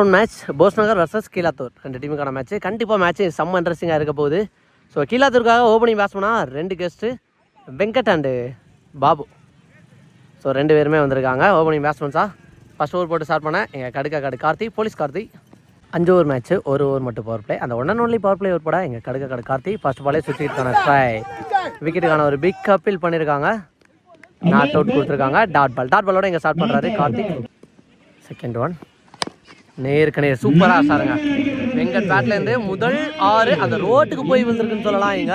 One match Bose Nagar versus Keezhathur ரெண்டு டீமுக்கான match கண்டிப்பாக மேட்ச் செம்ம இன்ட்ரெஸ்டிங்காக இருக்க போகுது. ஸோ கீழாத்தூருக்காக ஓப்பனிங் பேட்ஸ்மனா ரெண்டு guest Venkat and Babu so ரெண்டு பேருமே வந்திருக்காங்க ஓப்பனிங் பேட்ஸ்மன்ஸா ஃபஸ்ட் ஓவர் போட்டு ஸ்டார்ட் பண்ணேன் எங்கள் கடுக்கா கடு கார்த்தி போலீஸ் கார்த்தி. அஞ்சு ஓவர் மேட்ச் ஒரு ஓவர் மட்டும் பவர் பிளே அந்த one and only power play over போட எங்கள் கடுக்க கடு கார்த்தி ஃபர்ஸ்ட் பாலே சுற்றிக்கான ட்ரை விக்கெட்டுக்கான ஒரு பிக் அப்பீல் பண்ணியிருக்காங்க நாட் அவுட் கொடுத்துருக்காங்க. டாட் பால் டாட் பாலோட எங்கே ஸ்டார்ட் பண்ணுறாரு கார்த்திக் செகண்ட் ஒன் நேருக்கு நேர் சூப்பராக சாருங்க. வெங்கட் பேட்லேருந்து முதல் ஆறு அந்த ரோட்டுக்கு போய் வந்திருக்குன்னு சொல்லலாம் இங்க.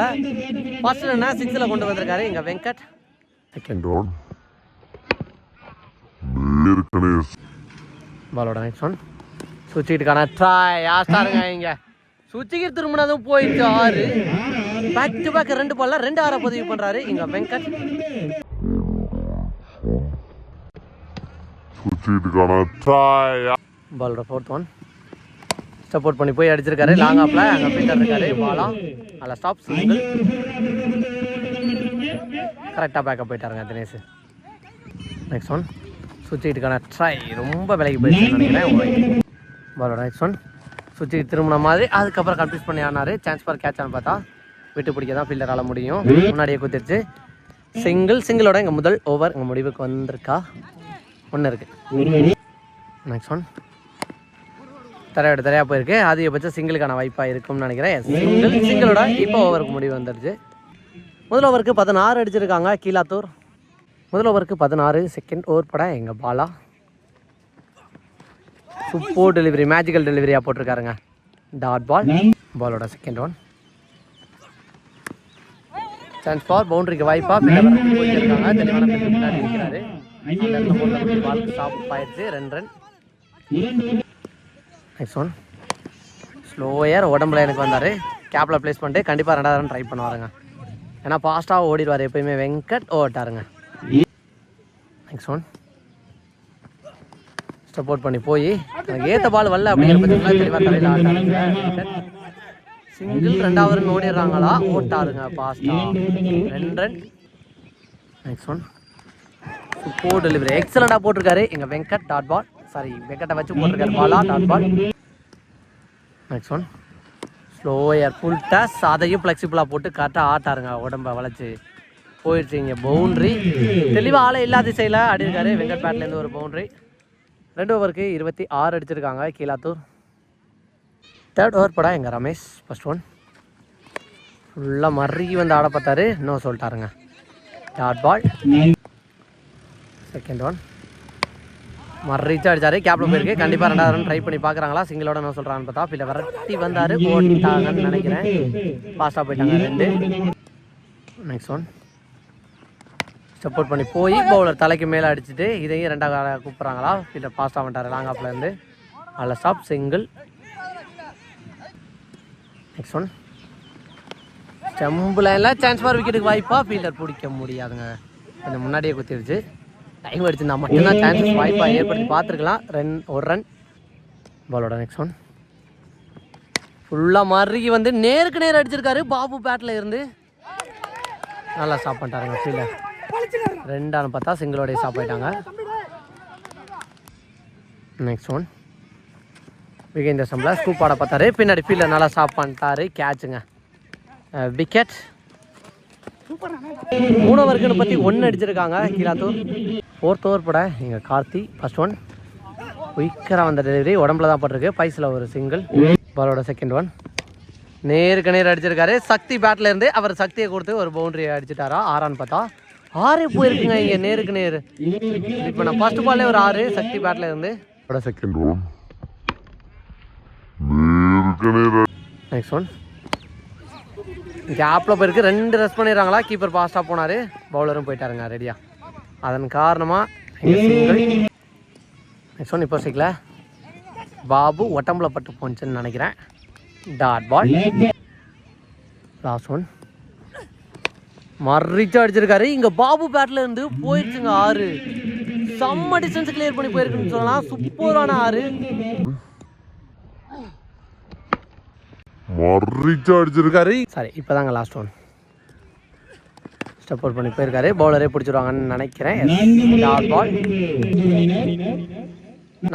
ஃபர்ஸ்ட் என்ன? சிக்ஸில் கொண்டு வந்திருக்காரு இங்க வெங்கட். செகண்ட். நேர்கனே பாலோட நெக்ஸ்ட் ஒன் சுவிட்சுக்கிட்டுக்கான ட்ராய் ஆஸ்டாருங்க இங்க? சுவிட்சுக்கு திரும்பினதும் போயிடுச்சு ஆறு. பேக் டு பேக் ரெண்டு பால்ல ரெண்டு ஆறை பதிவு பண்றாரு இங்க வெங்கட். சுற்றிட்டுக்கான ட்ராய் பாலோட ஃபோர்த் ஒன் சப்போர்ட் பண்ணி போய் அடிச்சிருக்காரு. லாங் ஆப்ல அங்கே ஃபீல்டர் இருக்காரு. பாலா அதில் ஸ்டாப் சிங்கிள் கரெக்டாக பேக்கப் போயிட்டாருங்க தினேஷ். நெக்ஸ்ட் ஒன் சுவிட்சுக்கிட்டுக்கான ட்ரை ரொம்ப விலைக்கு போயிடுச்சு நினைக்கிறேன். பாலோட நெக்ஸ்ட் ஒன் சுவிட்சு திரும்பின மாதிரி அதுக்கப்புறம் கன்ஃபியூஸ் பண்ணி ஆனாரு. சான்ஸ் ஃபார் கேட்சான்னு பார்த்தா விட்டு பிடிக்க தான் ஃபீல்டரால் முடியும். முன்னாடியே குத்திருச்சு. சிங்கிள் சிங்கிளோட எங்கள் முதல் ஓவர் எங்கள் முடிவுக்கு வந்திருக்கா? ஒன்று இருக்குது நெக்ஸ்ட் ஒன் தரையோட தரையாக போயிருக்கு. அதிகபட்சம் சிங்கிளுக்கான வாய்ப்பாக இருக்கும்னு நினைக்கிறேன். சிங்கிள் சிங்கிளோட இப்போ ஓவருக்கு முடிவு வந்துடுச்சு. முதல் ஓவருக்கு பதினாறு அடிச்சிருக்காங்க. கீழாத்தூர். முதல் ஓவருக்கு பதினாறு. செகண்ட் ஓவர் படம் எங்கள் பாலா? சூப்பர் டெலிவரி மேஜிக்கல் டெலிவரியாக போட்டிருக்காருங்க. டாட் பால் பாலோட செகண்ட் ஒன் சான்ஸ் ஃபார் பவுண்டரிக்கு வாய்ப்பா போயிருக்காங்க. தெளிவான pitch பின்னாடி பால் ஸ்டாப் ஆயிடுச்சு. ரெண்டு ரன் நெக்ஸ்ட் ஒன் ஸ்லோயர் உடம்புல எனக்கு வந்தார். கேப்பில் ப்ளேஸ் பண்ணிட்டு கண்டிப்பாக ரெண்டாவது ட்ரை பண்ணுவாருங்க. ஏன்னா ஃபாஸ்ட்டாக ஓடிடுவார் எப்பயுமே வெங்கட் ஓட்டாருங்க. நெக்ஸ்ட் ஒன் சப்போர்ட் பண்ணி போய் எனக்கு ஏற்ற பால் வரல அப்படிங்கிற தெளிவாக தலையில் ஆட்டாருங்க சிங்கிள் ரெண்டாவது ரன் ஓடிடுறாங்களா? ஓட்டாருங்க ஃபாஸ்ட்டாக ரெண்டு run next one four delivery எக்ஸலண்டாக போட்டிருக்காரு. எங்கள் வெங்கட் டாட் பால் சாரி வெங்கட்டை வச்சு போட்டிருக்காரு Bala dot ball next one slower full toss அதையும் ஃப்ளெக்சிபிளாக போட்டு கரெக்டாக ஆட்டாருங்க உடம்பை வளைச்சி. போயிடுச்சு இங்கே பவுண்ட்ரி தெளிவாக ஆளே இல்லாத திசையில் ஆடிருக்காரு வெங்கட் பேட்லேருந்து ஒரு பவுண்ட்ரி ரெண்டு ஓவருக்கு இருபத்தி ஆறு அடிச்சிருக்காங்க கீழாத்தூர். தேர்ட் ஓவர் படா எங்கள் ரமேஷ்? ஃபஸ்ட் ஒன் ஃபுல்லாக மறுகி வந்து ஆட பார்த்தாரு இன்னும் சொல்லிட்டாருங்க. டாட் பால் செகண்ட் ஒன் மறைச்சு அடிச்சாரு. கேப்ல போயிருக்கு. கண்டிப்பா ரெண்டாவது ரன் ட்ரை பண்ணி பாக்குறாங்களா சிங்கிளோட என்ன சொல்றான்னு பார்த்தா பிள்ளை விரட்டி வந்தாரு. போட்டாங்கன்னு நினைக்கிறேன். பாஸ்டா போயிட்டாங்க ரெண்டு. நெக்ஸ்ட் ஒன் சப்போர்ட் பண்ணி போய் பவுலர் தலைக்கு மேலே அடிச்சுட்டு இதையும் ரெண்டாவது கூப்பிட்றாங்களா? இல்லை பாஸ்டாக வந்துட்டார். லாங் ஆஃப்ல இருந்து. அதில் ஸ்டாப் சிங்கிள் நெக்ஸ்ட் ஒன் ஸ்டெம்பில் எல்லாம் சான்ஸ் ஃபார் விக்கெட்டுக்கு வாய்ப்பா? ஃபீல்டர் பிடிக்க முடியாதுங்க. கொஞ்சம் முன்னாடியே குத்திருச்சு. டைம் அடிச்சிருந்தா மட்டும்தான் சான்சஸ் வாய்ப்பாக ஏற்படுத்தி பார்த்துருக்கலாம். ரன் ஒரு ரன் பாலோட நெக்ஸ்ட் ஒன் ஃபுல்லாக மறுகி வந்து நேருக்கு நேர் அடிச்சிருக்காரு. பாபு பேட்டில் இருந்து. நல்லா ஸ்டாப் பண்ணிட்டாருங்க ஃபீல்டர் ரெண்டான்னு பார்த்தா சிங்கிளோடைய ஸ்டாப் நெக்ஸ்ட் ஒன் விகேந்திர சம்பளா ஸ்கூப் ஆட பார்த்தாரு. பின்னாடி ஃபீல்டர் நல்லா ஸ்டாப் பண்ணிட்டாரு. கேட்சுங்க விக்கெட் மூணு ஓவருக்கு பற்றி ஒன்று அடிச்சிருக்காங்க கீழாத்தூர் ஃபோர்த் ஓவர் பட எங்கள் கார்த்தி ஃபர்ஸ்ட் ஒன் குயிக்கராக வந்த டெலிவரி உடம்புல தான் பட்டிருக்கு. பைஸில் ஒரு சிங்கிள் பாலோட செகண்ட் ஒன் நேருக்கு நேர் அடிச்சிருக்காரு. சக்தி இருந்து அவர் சக்தியை கொடுத்து ஒரு பவுண்டரி அடிச்சிட்டாரா? ஆறான்னு பார்த்தா ஆறே போயிருக்குங்க இங்கே நேருக்கு நேர். இப்போ நான் ஃபர்ஸ்ட் பால்லே ஒரு ஆறு சக்தி பேட்ல இருந்து. செகண்ட் ஒன் நெக்ஸ்ட் ஒன் கேப்பில் போயிருக்கு. ரெண்டு ரெஸ்ட் பண்ணிடுறாங்களா? கீப்பர் ஃபாஸ்ட்டாக போனார். பவுலரும் போயிட்டாருங்க ரெடியாக அதன் காரணமாக நெக்ஸ்ட் ஒன் இப்போ சிக்கல பாபு ஒட்டம்புல பட்டு போச்சுன்னு நினைக்கிறேன். டாட் பால் லாஸ்ட் ஒன் மறிச்சு அடிச்சிருக்காரு. இங்கே பாபு பேட்ல இருந்து போயிடுச்சுங்க ஆறு. செம்ம டிஸ்டன்ஸ் கிளியர் பண்ணி போயிருக்குன்னு சொல்லலாம். சூப்பரான ஆறு. மறிச்சு அடிச்சிருக்காரு. சரி இப்போதாங்க லாஸ்ட் ஒன் ஸ்டெப் அவுட் பண்ணி போயிருக்காரு. பவுலரே பிடிச்சிருவாங்கன்னு நினைக்கிறேன். பால்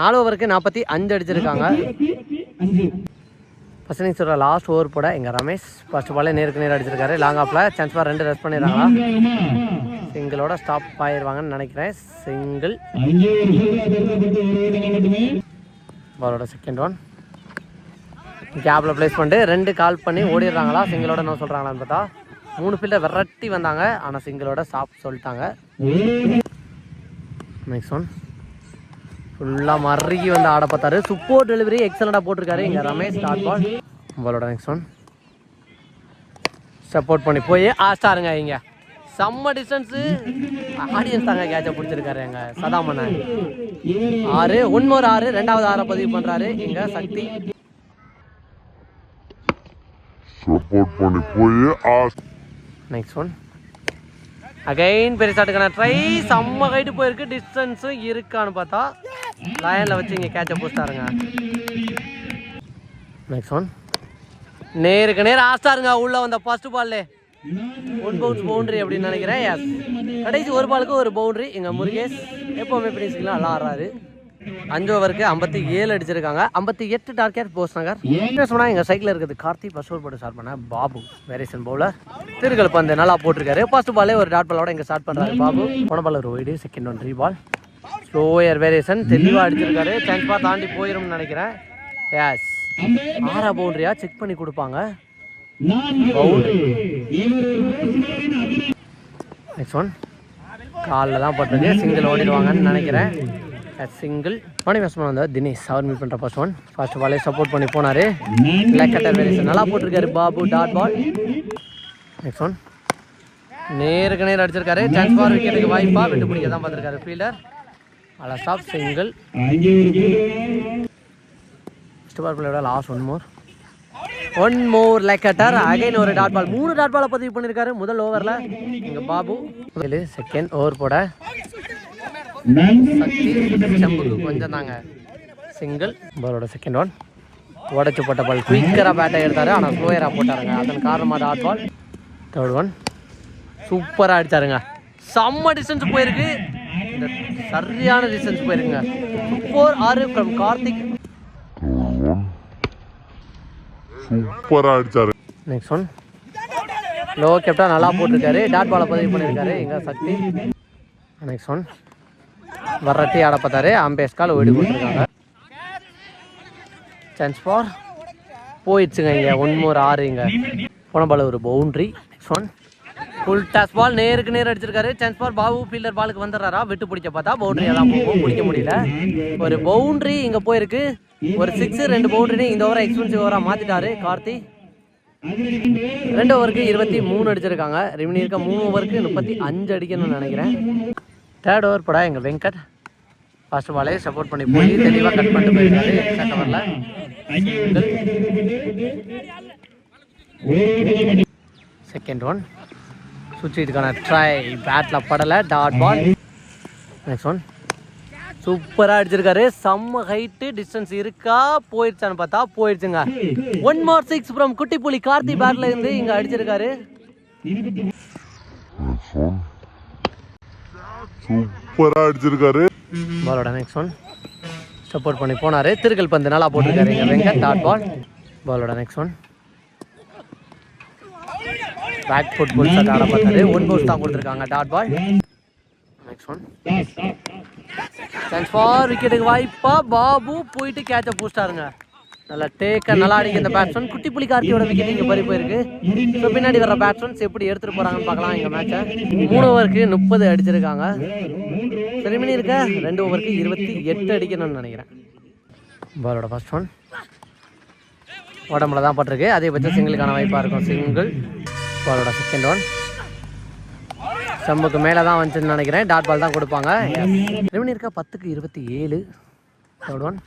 நாலு ஓவருக்கு நாற்பத்தி அஞ்சு அடிச்சிருக்காங்க. ஃபர்ஸ்ட் இன்னிங்ஸ் லாஸ்ட் ஓவர் போட எங்கள் ரமேஷ் ஃபர்ஸ்ட் பாலே நேருக்கு நேர் அடிச்சிருக்காரு. லாங் ஆஃபில் சான்ஸ் ஃபார் ரெண்டு ரெஸ்ட் பண்ணிடுறாங்களா? சிங்கிளோட ஸ்டாப் ஆயிடுவாங்கன்னு நினைக்கிறேன். சிங்கிள் பாலோட செகண்ட் ஒன் கேப்பில் ப்ளேஸ் பண்ணிட்டு ரெண்டு கால் பண்ணி ஓடிடுறாங்களா? சிங்கிளோட என்ன சொல்கிறாங்களான்னு பார்த்தா மூணு ஃபீல்டை விரட்டி வந்தாங்க. ஆனால் சிங்கிளோட ஸ்டாப் சொல்லிட்டாங்க. நெக்ஸ்ட் ஒன் ஃபுல்லாக மறுகி வந்து ஆட பார்த்தாரு. சூப்பர் டெலிவரி எக்ஸலண்டாக போட்டிருக்காரு. இங்கே ரமேஷ் ஸ்டார்ட் பால் பாலோட நெக்ஸ்ட் ஒன் சப்போர்ட் பண்ணி போய் ஆ இங்கே. செம்ம டிஸ்டன்ஸு ஆடியன்ஸ் தாங்க கேட்சை பிடிச்சிருக்காரு எங்கள் சதாமண்ணன் ஆறு ஒன்னொரு ஆறு. ரெண்டாவது ஆறை பதிவு பண்ணுறாரு எங்கள் சக்தி. சப்போர்ட் பண்ணி போய் ஆ. நெக்ஸ்ட் ஒன் அகைன் பெருசாட்டுக்கான ட்ரை செம்ம கைட்டு போயிருக்கு டிஸ்டன்ஸும் இருக்கான்னு பார்த்தா லயனில் வச்சு இங்கே கேட்சை போஸ்டாருங்க நெக்ஸ்ட் ஒன் நேருக்கு நேர் ஆஸ்டாருங்க உள்ள வந்த ஃபர்ஸ்ட் பால்லே ஒன் பவுன்ஸ் பவுண்டரி அப்படின்னு நினைக்கிறேன். கடைசி ஒரு பாலுக்கு ஒரு பவுண்டரி எங்கள் முருகேஷ் எப்போவுமே பிடிச்சிக்கலாம் நல்லா ஆடுறாரு அஞ்சு ஓவருக்கு ஐம்பத்தி ஏழு அடிச்சிருக்காங்க. ஐம்பத்தி எட்டு டார்கெட் போஸ் நகர். என்ன சொன்னா எங்க சைக்கிள் இருக்குது கார்த்தி ஃபர்ஸ்ட் போட்டு ஸ்டார்ட் பண்ண பாபு வேரியேஷன் பவுலர் திருக்கல் பந்து நல்லா போட்டிருக்காரு. ஃபர்ஸ்ட் பாலே ஒரு டாட் பாலோட இங்க ஸ்டார்ட் பண்றாரு பாபு. போன பால் ஒரு wide second one re ball slower variation தெளிவா அடிச்சிருக்காரு. சான்ஸ்பாக தாண்டி போயிரும்னு நினைக்கிறேன். எஸ் ஆறா பவுண்டரியா செக் பண்ணி கொடுப்பாங்க. நெக்ஸ்ட் ஒன் காலில் தான் பட்டிருக்கு. சிங்கிள் ஓடிடுவாங்கன்னு நினைக்கிறேன். சிங்கிள் மணி பேட்ஸ்மேன் வந்தார் தினேஷ் அவர் மீட் பண்ணுற ஃபர்ஸ்ட் ஒன் ஃபர்ஸ்ட் பாலே சப்போர்ட் பண்ணி போனார். லெக்கட்டர் வேரியேஷன் நல்லா போட்டிருக்காரு Babu dot ball next one நேருக்கு நேர் அடிச்சிருக்காரு. சான்ஸ் ஃபார் விக்கெட்டுக்கு வாய்ப்பாக விட்டு பிடிக்க தான் பார்த்துருக்காரு ஃபீல்டர் அல ஸ்டாப் சிங்கிள் ஃபஸ்ட் பால் பிள்ளையோட last one more one more leg cutter again ஒரு டாட் பால் மூணு டாட் பாலை பதிவு பண்ணியிருக்காரு முதல் ஓவரில் இங்கே பாபு. செகண்ட் ஓவர் போட. செம்புக்கு கொஞ்சம் தாங்க. சிங்கிள் பாலோட செகண்ட் ஒன் உடச்சு போட்ட பால் குயிக்கராக பேட்டை எடுத்தாரு. ஆனால் ஸ்லோயராக போட்டாருங்க. அதன் காரணமாக டாட் பால் தேர்ட் ஒன் சூப்பராக அடிச்சாருங்க. செம்ம டிஸ்டன்ஸ் போயிருக்கு. இந்த சரியான டிஸ்டன்ஸ் போயிருக்குங்க. சூப்பர் ஆறு ஃப்ரம் கார்த்திக். ஒன் சூப்பரா அடிச்சாரு. நெக்ஸ்ட் ஒன் லோ கேப்டா நல்லா போட்டிருக்காரு. டாட் பாலை பதிவு பண்ணியிருக்காரு எங்க சக்தி? நெக்ஸ்ட் ஒன் வரட்டி ஆட பார்த்தாரு. அம்பேஸ்கால் ஓடி கொடுத்துருக்காங்க சான்ஸ் ஃபார் போயிடுச்சுங்க இங்கே. ஒன் மோர் ஆறு இங்கே. போன பால் ஒரு boundary next one full toss ball நேருக்கு நேர் அடிச்சிருக்காரு. சான்ஸ் ஃபார் பாபு ஃபீல்டர் பாலுக்கு வந்துடுறாரா? விட்டு பிடிச்ச பார்த்தா பவுண்டரி எல்லாம் போகும். பிடிக்க முடியல. ஒரு பவுண்ட்ரி இங்கே போயிருக்கு. ஒரு சிக்ஸ் ரெண்டு பவுண்டரி இந்த ஓவரை எக்ஸ்பென்சிவ் ஓவராக மாற்றிட்டாரு கார்த்தி. ரெண்டு ஓவருக்கு இருபத்தி மூணு அடிச்சிருக்காங்க. ரிமினி இருக்க மூணு ஓவருக்கு முப்பத்தி அஞ்சு அடிக்கணும்னு நினைக்கிறேன். தேர்ட் ஓவர் படா எங்கள் வெங்கட் ஃபர்ஸ்ட் பாலே சப்போர்ட் பண்ணி போய் தெளிவாக கட் பண்ணிட்டு போயிருக்காரு? செகண்ட் ஓவரில் செகண்ட் ஒன் சுவிட்சுக்கான ட்ரை பேட்டில் படலை. டாட் பால் நெக்ஸ்ட் ஒன் சூப்பராக அடிச்சிருக்காரு. செம்ம ஹைட்டு டிஸ்டன்ஸ் இருக்கா? போயிடுச்சான்னு பார்த்தா போயிடுச்சுங்க one more six from Kuttipuli Karthi battle இருந்து இங்கே அடிச்சிருக்காரு. நெக்ஸ்ட் சூப்பரா அடிச்சிருக்காரு. பாலோட நெக்ஸ்ட் ஒன் சப்போர்ட் பண்ணி போனாரு. திருக்கல் பந்து நல்லா போட்டிருக்காரு இங்க. வெங்கட் டாட் பால் பாலோட next one back foot pull shot one பவுஸ் தான் கொடுத்துருக்காங்க dot ball next one chance for விக்கெட்டுக்கு வாய்ப்பா. பாபு போயிட்டு கேட்ச பூஸ்டாருங்க. நல்லா டேக்க நல்லா அடிக்க இந்த பேட்ஸ்மேன் குட்டி புலி கார்த்தியோட விக்கெட் இங்கே பறி போயிருக்கு. ஸோ பின்னாடி வர பேட்ஸ்மேன்ஸ் எப்படி எடுத்துகிட்டு போகிறாங்கன்னு பார்க்கலாம் எங்கள் மேட்சை மூணு ஓவருக்கு முப்பது அடிச்சிருக்காங்க. சரி மணி இருக்க? ரெண்டு ஓவருக்கு இருபத்தி எட்டு அடிக்கணும்னு நினைக்கிறேன். பாலோட ஃபர்ஸ்ட் ஒன் உடம்புல தான் பட்டிருக்கு. அதேபட்சம் சிங்கிளுக்கான வாய்ப்பாக இருக்கும். சிங்கிள் பாலோட செகண்ட் ஒன் செம்புக்கு மேலே தான் வந்துச்சுன்னு நினைக்கிறேன். டாட் பால் தான் கொடுப்பாங்க. ரெவனி இருக்கா? பத்துக்கு இருபத்தி ஏழு. தேர்ட் ஒன்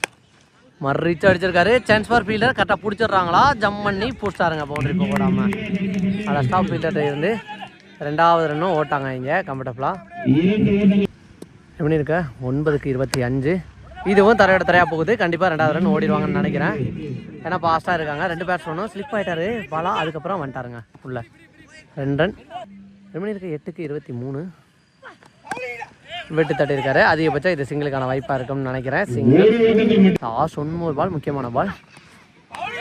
மறுச்சு அடிச்சிருக்காரு. சான்ஸ் ஃபார் ஃபீல்டர் கரெக்டாக பிடிச்சிடுறாங்களா? ஜம் பண்ணி பூஸ்டாருங்க பவுண்டரி இப்போ போடாமல் அதில் ஸ்டாப் ஃபீல்டர் இருந்து ரெண்டாவது ரன்னும் ஓட்டாங்க இங்கே கம்ஃபர்டபுளாக எப்படி இருக்க? ஒன்பதுக்கு இருபத்தி அஞ்சு. இதுவும் தரையோட தரையாக போகுது. கண்டிப்பாக ரெண்டாவது ரன் ஓடிடுவாங்கன்னு நினைக்கிறேன். ஏன்னா ஃபாஸ்ட்டாக இருக்காங்க. ரெண்டு பேட்ஸ்மேனும் ஸ்லிப் ஆகிட்டாரு பாலா அதுக்கப்புறம் வந்துட்டாருங்க உள்ள ரெண்டு ரன் எப்படி இருக்க? எட்டுக்கு இருபத்தி மூணு. விட்டு தட்டியிருக்காரு. அதிகபட்சம் இது சிங்கிளுக்கான வாய்ப்பாக இருக்கும்னு நினைக்கிறேன். சிங்கிள். லாஸ்ட் ஒன்று பால் முக்கியமான பால்.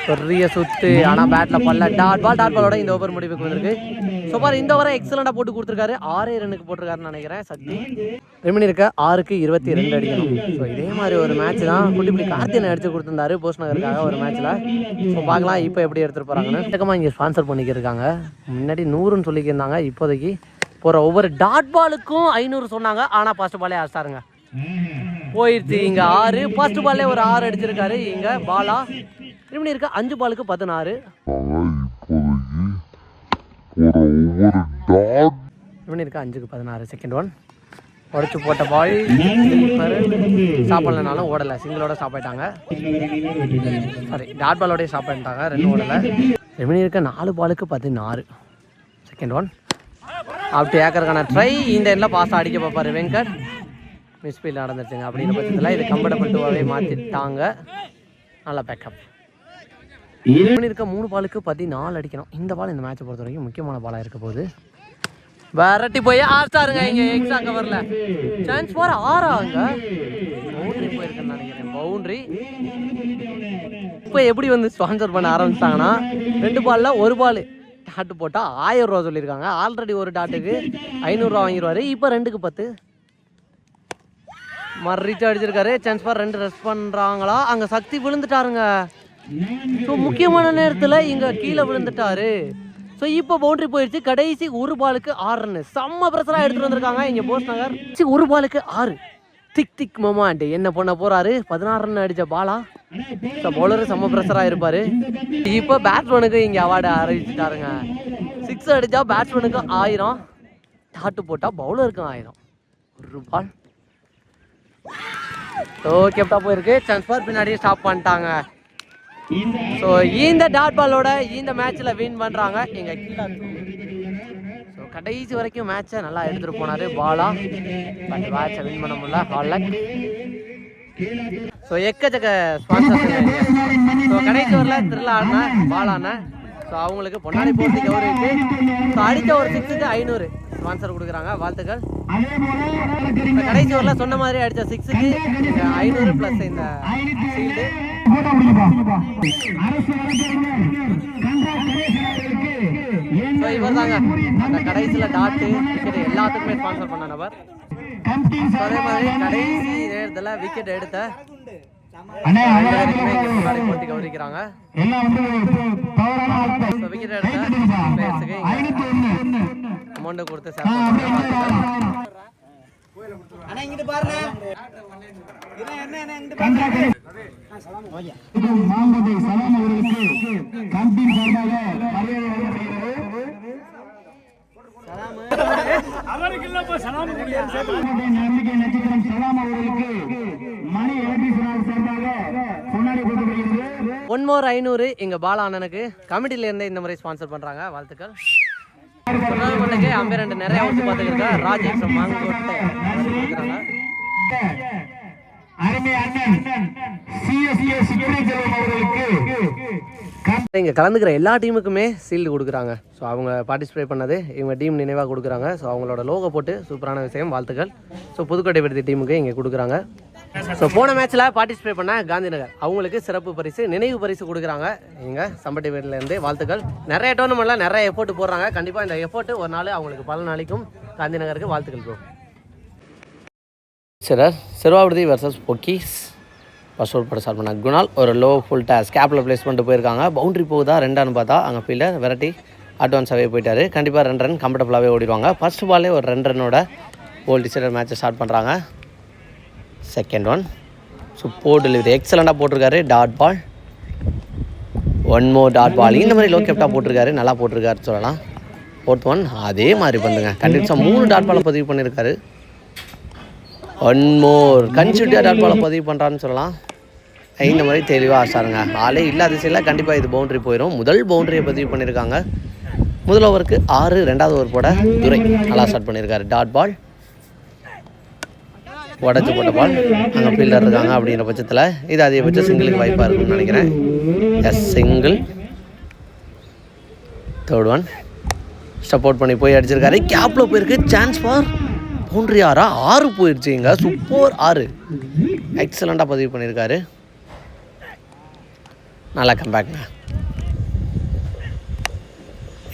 பெரிய சுத்து. ஆனால் பேட்டில் பல்ல. டாட் பால் டாட் பாலோட இந்த ஓவர் முடிவுக்கு வந்திருக்கு. ஸோ பாரு இந்த ஓவரை எக்ஸலண்டாக போட்டு கொடுத்துருக்காரு. ஆறே ரன்னுக்கு போட்டிருக்காருன்னு நினைக்கிறேன். சக்தி. ரெமினி இருக்க ஆறுக்கு இருபத்தி ரெண்டு அடிக்கணும். ஸோ இதே மாதிரி ஒரு மேட்ச் தான் குட்டிப்புடி கார்த்தியனை அடிச்சு கொடுத்துருந்தாரு. போஸ்ட் நகருக்காக ஒரு மேட்ச்சில் ஸோ பார்க்கலாம் இப்போ எப்படி எடுத்துகிட்டு போகிறாங்கன்னு இங்கே ஸ்பான்சர் பண்ணிக்கிருக்காங்க முன்னாடி நூறுன்னு சொல்லிக்கிருந்தாங்க இப்போதைக்கு போகிற ஒவ்வொரு டாட் பாலுக்கும் ஐநூறு சொன்னாங்க. ஆனால் ஃபர்ஸ்ட் பாலே அடிச்சாருங்க போயிடுச்சு இங்கே ஆறு. ஃபர்ஸ்ட் பால்லே ஒரு ஆறு அடிச்சிருக்காரு. இங்கே பாலா ரெமினி இருக்க. அஞ்சு பாலுக்கு பதினாறு. இப்போதைக்கு ஒரு ஒவ்வொரு டாட் அஞ்சுக்கு பதினாறு. செகண்ட் ஒன் உடச்சு போட்ட பால் சாப்பிடலனாலும் ஓடலை. சிங்கிளோட சாப்பிட்டாங்க. சாரி டாட் பாலோடய சாப்பிட்டாங்க ரெண்டு ஓடலை. ரெமினி இருக்க. நாலு பாலுக்கு பதினாறு. செகண்ட் ஒன் அப்படி ஏக்கருக்கான ட்ரை இந்த எண்ணில் பாஸ் அடிக்க பார்ப்பாரு வெங்கட். மிஸ்பீல் நடந்துருச்சுங்க. அப்படிங்கிற பட்சத்தில் இது கம்ஃபர்டபுள் டூவாகவே மாற்றிட்டாங்க நல்ல பேக்கப் இருக்க மூணு பாலுக்கு பதினாலு அடிக்கணும். இந்த பால் இந்த மேட்சை பொறுத்த வரைக்கும் முக்கியமான பாலாக இருக்க போகுது. விரட்டி போய் ஆஸ்டாருங்க இங்கே எக்ஸாம் கவரில் சான்ஸ் ஃபார் ஆறா அங்க பவுண்டரி போயிருக்குன்னு நினைக்கிறேன். பவுண்டரி இப்போ எப்படி வந்து ஸ்பான்சர் பண்ண ஆரம்பிச்சாங்கன்னா ரெண்டு பால்ல ஒரு பால். டாட்டு போட்டால் ஆயிரம் ரூபா சொல்லியிருக்காங்க. ஆல்ரெடி ஒரு டாட்டுக்கு ஐநூறுரூவா வாங்கிடுவார் இப்போ ரெண்டுக்கு பத்து. மறுரீச் அடிச்சிருக்காரு. சான்ஸ் ஃபார் ரெண்டு ரெஸ்ட் பண்ணுறாங்களா அங்கே சக்தி விழுந்துட்டாருங்க. ஸோ முக்கியமான நேரத்தில் இங்கே கீழே விழுந்துட்டாரு. ஸோ இப்போ பவுண்டரி போயிடுச்சு கடைசி ஒரு பாலுக்கு ஆறு ரன் செம்ம பிரசராக எடுத்துகிட்டு வந்திருக்காங்க. இங்கே போஸ் நகர். ஒரு பாலுக்கு ஆறு. திக் திக் மொமாண்ட் என்ன பண்ண போகிறாரு பதினாறு ரன் அடித்த பாலா ஸோ பவுலர் செம்ம பிரஷராக இருப்பார். இப்போ பேட்ஸ்மேனுக்கு இங்கே அவார்டு அறிவிச்சிட்டாருங்க. சிக்ஸ் அடித்தா பேட்ஸ்மேனுக்கு ஆயிரம். டாட்டு போட்டால் பவுலருக்கும் ஆயிரம். ஒரு பால் ஸோ கேப்டா போயிருக்கு. சான்ஸ் பின்னாடியே ஸ்டாப் பண்ணிட்டாங்க. ஸோ இந்த டாட் பாலோட இந்த மேட்ச்சில் வின் பண்ணுறாங்க எங்கள் கீழே ஸோ கடைசி வரைக்கும் மேட்சை நல்லா எடுத்துகிட்டு போனார் பாலா. பட் மேட்சை வின் பண்ண முடியல. ஹாலில் ஸோ எக்கச்சக்க ஸ்பான்சர்ஸ் ஸோ கடைசூரில் திருவிழா திருவிழா பால் பாலான ஸோ அவங்களுக்கு பொன்னாடி போட்டு கௌரவிச்சு ஸோ அடித்த ஒரு சிக்ஸுக்கு ஐநூறு ஸ்பான்சர் கொடுக்குறாங்க வாழ்த்துக்கள். இப்போ கடைசி சொன்ன மாதிரி அடித்த சிக்ஸுக்கு ஐநூறு ப்ளஸ் இந்த ஃபீல்டு ஸோ இவர் தாங்க அந்த கடைசியில் டாட்டு டிக்கெட் எல்லாத்துக்குமே ஸ்பான்சர் பண்ண நபர். அதே மாதிரி கடைசி நேரத்தில் விக்கெட் எடுத்த போட்டி கௌரிக்கிறாங்க விக்கெட் எடுத்த பிளேயர்ஸுக்கு அமௌண்ட் கொடுத்து மாம்பதை சலாம் அவர்களுக்கு கம்பின் சார்பாக மரியாதை மாம்பதை நம்பிக்கை நட்சத்திரம் சலாம் அவர்களுக்கு மணி எலக்ட்ரிஷன் சார்பாக பொன்னாடி கொடுக்கப்படுகிறது ஒன் மோர் ஐநூறு எங்க பாலா அண்ணனுக்கு கமிட்டில இருந்து இந்த மாதிரி ஸ்பான்சர் பண்றாங்க வாழ்த்துக்கள் சொன்னாங்க அம்பே ரெண்டு நிறைய ஊற்றி பார்த்துருக்கா ராஜேஷ் மாங்கோட்டை இங்கே கலந்துக்கிற எல்லா டீமுக்குமே சீல்டு கொடுக்குறாங்க. ஸோ அவங்க பார்ட்டிசிபேட் பண்ணது இவங்க டீம் நினைவாக கொடுக்குறாங்க. ஸோ அவங்களோட லோகோ போட்டு சூப்பரான விஷயம் வாழ்த்துக்கள். ஸோ புதுக்கோட்டை விடுதி டீமுக்கு இங்கே கொடுக்குறாங்க. ஸோ போன மேட்ச்சில் பார்ட்டிசிபேட் பண்ண காந்திநகர். அவங்களுக்கு சிறப்பு பரிசு நினைவு பரிசு கொடுக்குறாங்க. இங்கே சம்பட்டி வீட்டிலேருந்து வாழ்த்துக்கள். நிறைய டோர்னமெண்ட்டில் நிறைய எஃபோர்ட் போடுறாங்க. கண்டிப்பாக இந்த எஃபோர்ட் ஒரு நாள் அவங்களுக்கு பல நாளைக்கும் காந்திநகருக்கு வாழ்த்துக்கள் ப்ரோ சிறர் சிறுவாவிடுதி வர்சஸ் பொக்கீஸ். ஃபர்ஸ்ட் ஓவர் போட ஸ்டார்ட் பண்ணாங்க குணால். ஒரு லோ ஃபுல் டேஸ் கேப்பில் ப்ளேஸ் பண்ணிட்டு போயிருக்காங்க. பவுண்டரி போகுதா ரெண்டான்னு பார்த்தா அங்கே ஃபீல்டர் விரட்டி அட்வான்ஸாகவே போயிட்டார். கண்டிப்பாக ரெண்டு ரன் கம்ஃபர்டபுளாகவே ஓடிடுவாங்க. ஃபர்ஸ்ட் பாலே ஒரு ரெண்டு ரன்னோட ஓல் டிசைடர் மேட்சை ஸ்டார்ட் பண்ணுறாங்க செகண்ட் ஒன் சூப்பர் டெலிவரி எக்ஸலண்ட்டாக போட்டிருக்காரு. Dot ball one more dot ball இந்த மாதிரி லோ கேப்டாக போட்டிருக்காரு. நல்லா போட்டிருக்காரு சொல்லலாம். ஃபோர்த் ஒன் அதே மாதிரி பண்ணுங்க. கண்டிப்பாக மூணு டாட் பாலை பதிவு பண்ணியிருக்காரு. ஒன் மோர் கன்சியூட்டியாக டாட் பாலை பதிவு பண்ணுறான்னு சொல்லலாம். இந்த மாதிரி தெளிவாக ஆசாருங்க. ஆளே இல்லாத திசையில் கண்டிப்பாக இது பவுண்டரி போயிடும் முதல் பவுண்டரியை பதிவு பண்ணியிருக்காங்க முதல் ஓவருக்கு ஆறு ரெண்டாவது ஓவர் போட துரை. நல்லா ஸ்டார்ட் பண்ணியிருக்காரு டாட் பால் உடச்சி போட்ட பால் அங்கே ஃபீல்டர் இருக்காங்க அப்படிங்கிற பட்சத்தில். இது அதிகபட்சம் சிங்கிளுக்கு வாய்ப்பாக இருக்கும்னு நினைக்கிறேன். Yes single third one support பண்ணி போய் அடிச்சிருக்காரு. கேப்பில் போயிருக்கு. சான்ஸ் ஃபார் பவுண்ட்ரி ஆறா ஆறு போயிடுச்சுங்க சூப்பர். ஆறு. எக்ஸலண்ட்டாக பதிவு பண்ணியிருக்காரு. நல்லா கம்பேக்ங்க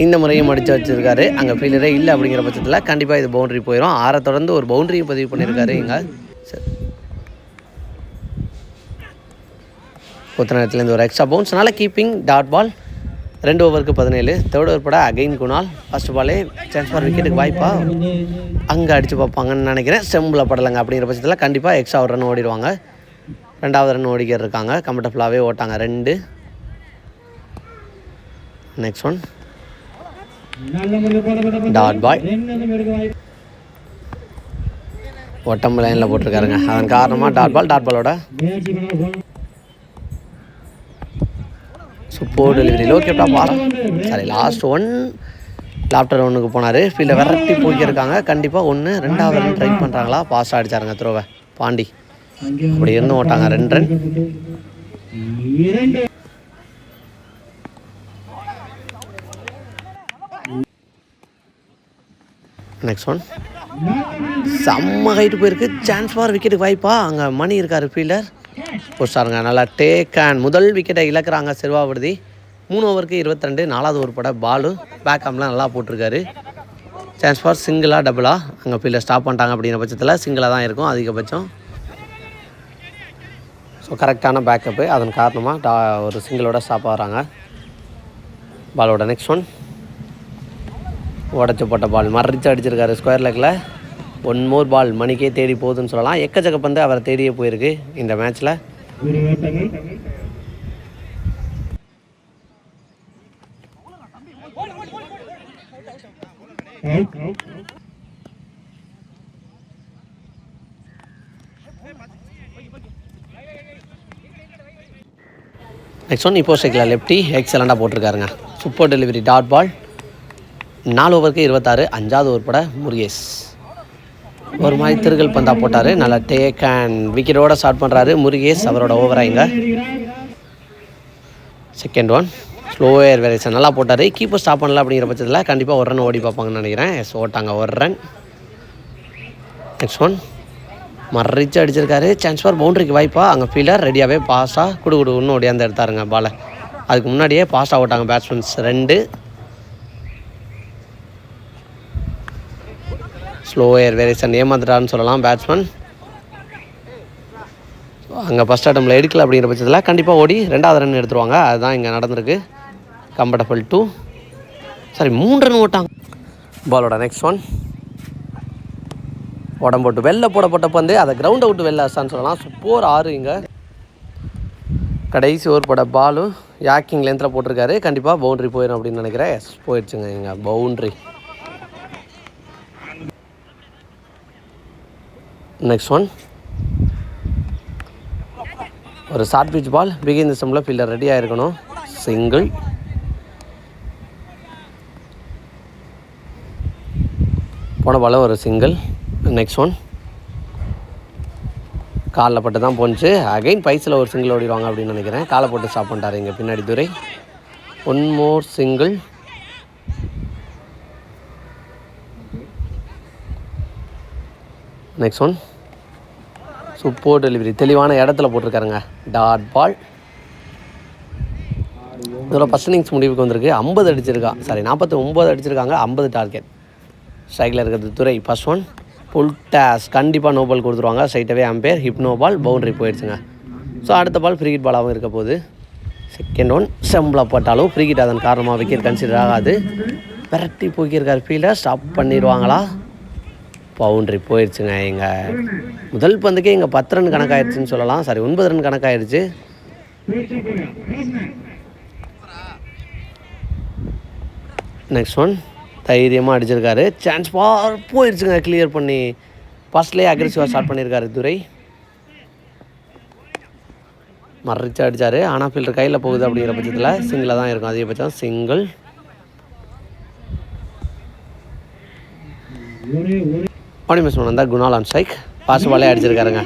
இந்த முறையும் அடித்து வச்சிருக்காரு. அங்கே ஃபீல்டரே இல்லை அப்படிங்கிற பட்சத்தில் கண்டிப்பாக இது பவுண்டரி போயிடும் ஆறை தொடர்ந்து ஒரு பவுண்டரியும் பதிவு பண்ணியிருக்காரு இங்கே. சரி. கொத்த நேரத்துலேருந்து ஒரு எக்ஸ்ட்ரா பவுன்ஸ்னால கீப்பிங் டாட் பால் ரெண்டு ஓவருக்கு பதினேழு. தேர்ட் ஓவர் பட அகைன் குணால். ஃபர்ஸ்ட் பாலே சான்ஸ் ஃபார் விக்கெட்டுக்கு வாய்ப்பா அங்கே அடித்து பார்ப்பாங்கன்னு நினைக்கிறேன். செம்பில் படலைங்க அப்படிங்கிற பட்சத்தில் கண்டிப்பாக எக்ஸ்ட்ரா ஒரு ரன் ஓடிடுவாங்க. ரெண்டாவது ரன் ஓடிக்கிட்டு இருக்காங்க. கம்ஃபர்டபுளாகவே ஓட்டாங்க. ரெண்டு. நெக்ஸ்ட் ஒன் டாட் பாய் ஒட்டம்பு லைனில் போட்டிருக்காருங்க. அதன் காரணமாக டாட் பால் டாட் பாலோட சூப்பர் டெலிவரி லோ கேப்டா பாரா சாரி லாஸ்ட் ஒன் லாப்டர் ஒன்றுக்கு போனார். ஃபீல்டை விரட்டி போய்க்கிருக்காங்க கண்டிப்பாக ஒன்று ரெண்டாவது ரன் ட்ரை பண்ணுறாங்களா பாஸ் அடிச்சாருங்க த்ரோவை பாண்டி. அப்படி இருந்து ஓட்டாங்க. ரெண்டு ரன் நெக்ஸ்ட் ஒன் செம்ம ஹைட்டு போயிருக்கு. சான்ஸ் ஃபார் விக்கெட்டுக்கு வாய்ப்பா. அங்கே மணி இருக்கார் ஃபீல்டர் போஸ்டாருங்க நல்லா டேக் அண்ட் முதல் விக்கெட்டை இழக்கிறாங்க செல்வாவிடுதி மூணு ஓவருக்கு இருபத்திரெண்டு நாலாவது ஓவர் பட பாலு பேக்கம்லாம் நல்லா போட்டிருக்காரு. சான்ஸ் ஃபார் சிங்கிளாக டபுளாக அங்கே பிள்ளை ஸ்டாப் பண்ணிட்டாங்க அப்படிங்கிற பட்சத்தில் சிங்கிளாக தான் இருக்கும் அதிகபட்சம். ஸோ கரெக்டான பேக்கப்பு அதன் காரணமாக டா ஒரு சிங்கிளோட ஸ்டாப் ஆகிறாங்க. பாலோட நெக்ஸ்ட் ஒன் உடச்சி போட்ட பால் மறைச்சு அடிச்சிருக்காரு ஸ்கொயர் லெக்கில் ஒன் மோர் பால் மணிக்கே தேடி போகுதுன்னு சொல்லலாம். எக்கச்சக்க பந்து அவரை தேடியே போயிருக்கு இந்த மேட்ச்சில் நெக்ஸ்ட் ஒன் இப்போ சைக்கிளில் லெஃப்டி எக்ஸலண்ட்டாக போட்டிருக்காருங்க. சூப்பர் டெலிவரி டாட் பால் நாலு ஓவருக்கு இருபத்தாறு அஞ்சாவது ஓவர் பட முருகேஷ். ஒரு மாதிரி திருகல் பந்தா போட்டார். நல்லா டேக் அண்ட் விக்கெட்டோட ஸ்டார்ட் பண்ணுறாரு முருகேஷ் அவரோட ஓவராக இங்கே. செகண்ட் ஒன் ஸ்லோயர் வேரியேஷன் நல்லா போட்டார். கீப்பர் ஸ்டாப் பண்ணல அப்படிங்கிற பட்சத்தில் கண்டிப்பாக ஒரு ரன் ஓடி பார்ப்பாங்கன்னு நினைக்கிறேன். எஸ் ஓட்டாங்க. ஒரு ரன் நெக்ஸ்ட் ஒன் மறைச்சு அடிச்சிருக்காரு. சான்ஸ் ஃபார் பவுண்டரிக்கு வாய்ப்பா. அங்கே ஃபீல்டர் ரெடியாகவே பாஸாக குடு குடு இன்னும் ஓடியாந்து எடுத்தாருங்க பாலை அதுக்கு முன்னாடியே பாஸ்டாக ஓட்டாங்க பேட்ஸ்மேன்ஸ் ரெண்டு. ஸ்லோ ஏர் வேரியேஷன் ஏமாத்துட்டான்னு சொல்லலாம் பேட்ஸ்மேன் அங்கே ஃபஸ்ட் அட்டமில் எடுக்கல அப்படிங்கிற பட்சத்தில் கண்டிப்பாக ஓடி ரெண்டாவது ரன் எடுத்துருவாங்க. அதுதான் இங்கே நடந்திருக்கு. கம்ஃபர்டபுள் டூ சாரி மூணு ரன் ஓட்டாங்க. பாலோட நெக்ஸ்ட் ஒன் உடம்போட்டு வெளில போடப்பட்ட பந்து அதை கிரவுண்டை விட்டு வெளில அசான்னு சொல்லலாம். சூப்பர் ஆறு இங்கே. கடைசி ஓவர் போட பாலும் யாக்கிங் லென்த்தில் போட்டிருக்காரு. கண்டிப்பாக பவுண்ட்ரி போயிடும் அப்படின்னு நினைக்கிறேன். எஸ் போயிடுச்சுங்க இங்கே. பவுண்ட்ரி நெக்ஸ்ட் ஒன் ஒரு short pitch ball begin the சம்மில் ஃபீல்டர் ரெடியாக இருக்கணும் சிங்கிள் போன பாலும் ஒரு சிங்கிள் நெக்ஸ்ட் ஒன் காலில் பட்டு தான் போணுச்சு. அகைன் பைஸில் ஒரு சிங்கிள் ஓடிடுவாங்க அப்படின்னு நினைக்கிறேன். காலை போட்டு ஸ்டாப் பண்ணிட்டாரு இங்கே பின்னாடி Durai. One more single next one super delivery தெளிவான இடத்துல போட்டிருக்காருங்க. டாட் பால் இதில் ஃபஸ்ட் இன்னிங்ஸ் முடிவுக்கு வந்திருக்கு. ஐம்பது அடிச்சிருக்கா. சாரி நாற்பத்தி ஒம்பது அடிச்சிருக்காங்க. ஐம்பது டார்கெட் ஸ்ட்ரைக்கில் இருக்கிறது Durai. First one full toss கண்டிப்பாக நோ பால் கொடுத்துருவாங்க. ஸ்ட்ரைட்டாகவே அம்பேர் ஹிப்னோ பால் பவுண்டரி போயிடுச்சுங்க. ஸோ அடுத்த பால் ஃப்ரீ ஹிட் பாலாகவும் இருக்க போகுது. செகண்ட் ஒன் செம்பில் போட்டாலும் ஃப்ரீ அதன் காரணமாக விக்கெட் கன்சிடர் ஆகாது. விரட்டி போக்கியிருக்கார் ஃபீல்டர் ஸ்டாப் பண்ணிடுவாங்களா? பவுண்ட்ரி போயிடுச்சுங்க எங்கள் முதல் பந்துக்கே இங்கே பத்து ரன் கணக்காயிருச்சுன்னு சொல்லலாம். சாரி ஒன்பது ரன் கணக்காயிருச்சு. நெக்ஸ்ட் ஒன் தைரியமாக அடிச்சிருக்காரு. சான்ஸ் பார் போயிடுச்சுங்க கிளியர் பண்ணி. ஃபஸ்ட்லேயே அக்ரெசிவாக ஸ்டார்ட் பண்ணியிருக்காரு துரை. மறைச்சு அடித்தார் ஆனால் ஃபீல்டர் கையில் போகுது அப்படிங்கிற பட்சத்தில் சிங்கிளாக தான் இருக்கும். அதிகபட்சம் சிங்கிள் ஆனிமேஷன் தான் குணால் ஆன் ஸ்ட்ரைக் பாஸ் அடிச்சிருக்காருங்க.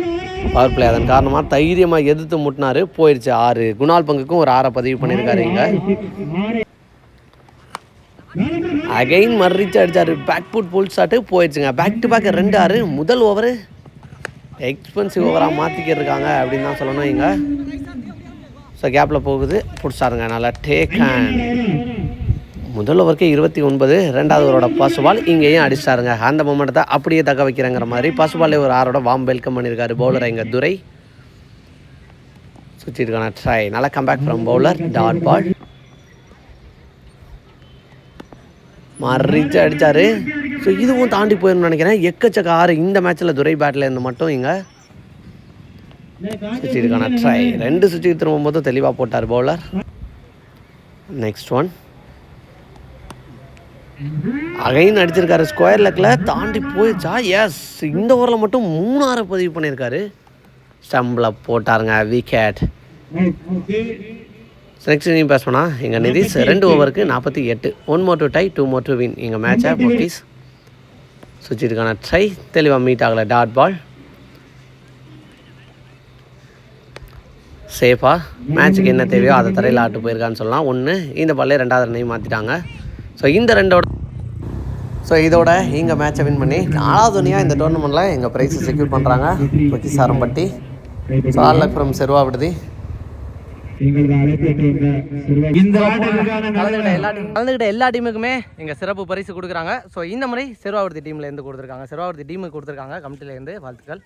பவர் பிளே அதன் காரணமாக தைரியமாக எதிர்த்து முட்டினாரு. போயிடுச்சு ஆறு. குணால் பங்குக்கும் ஒரு ஆறை பதிவு பண்ணியிருக்காரு இங்கே. அகைன் மறிச்சு அடித்தார் பேக் புட் புல் ஷாட்டு போயிடுச்சுங்க பேக் டு பேக் ரெண்டு ஆறு. முதல் ஓவர் எக்ஸ்பென்சிவ் ஓவராக மாற்றிக்கிட்டு இருக்காங்க அப்படின்னு தான் சொல்லணும் இங்கே. ஸோ கேப்பில் போகுது. பிடிச்சாருங்க. நல்லா டேக் ஹேண்ட் முதல் ஓவருக்கே இருபத்தி ஒன்பது ரெண்டாவது ஓவரோட பாசுபால் இங்கேயும் அடிச்சிட்டாருங்க. அந்த மொமெண்ட்டை அப்படியே தக்க வைக்கிறேங்கிற மாதிரி பாசுபாலே ஒரு ஆரோட வாம் வெல்கம் பண்ணியிருக்காரு பவுலர் எங்கள் துரை. சுற்றிருக்கான ட்ரை நல்லா comeback from bowler dot ball மறிச்சு அடித்தார் ஸோ இதுவும் தாண்டி போயிடணும்னு நினைக்கிறேன். எக்கச்சக்க ஆறு இந்த மேட்ச்சில் துரை பேட்டில் இருந்து மட்டும் இங்கே சுற்றிருக்கான ட்ரை ரெண்டு சுற்றி திரும்பும் போதும் தெளிவாக போட்டார் பவுலர் நெக்ஸ்ட் ஒன் அகைன் அடிச்சிருக்காரு. ஸ்கொயர் லெக்கில் தாண்டி போயிடுச்சா? எஸ் இந்த ஓவரில் மட்டும் மூணாறு பதிவு பண்ணியிருக்காரு. ஸ்டம்பில் போட்டாருங்க விக்கெட் நெக்ஸ்ட் பேஸ் பண்ணா? எங்கள் நிதிஷ் ரெண்டு ஓவருக்கு நாற்பத்தி எட்டு. One more to tie two more to win எங்கள் மேட்சை பொட்டிஸ் சுவிட்சிருக்கான ட்ரை தெளிவாக மீட் ஆகலை. டாட் பால் சேஃபாக மேட்ச்சுக்கு என்ன தேவையோ அதை தரையில் ஆட்டு போயிருக்கான்னு சொல்லலாம். ஒன்று இந்த பால்லே ரெண்டாவது ரன்னையும் மாற்றிட்டாங்க ஸோ இந்த ரெண்டோட ஸோ இதோட எங்கள் மேட்சை வின் பண்ணி நாலாவது துணியாக இந்த டோர்னமெண்ட்டில் எங்கள் ப்ரைஸை செக்யூர் பண்ணுறாங்க பொட்டி சாரம்பட்டி ஸோ ஆல் லக் ஃப்ரம் செருவா விடுதி கலந்துக்கிட்ட எல்லா டீம் கலந்துக்கிட்ட எல்லா டீமுக்குமே எங்கள் சிறப்பு பரிசு கொடுக்குறாங்க. ஸோ இந்த முறை சிறுவாவூர்த்தி டீம்லேருந்து கொடுத்துருக்காங்க. சிறுவாவூர்த்தி டீமுக்கு கொடுத்துருக்காங்க. கமிட்டிலேருந்து வாழ்த்துக்கள்.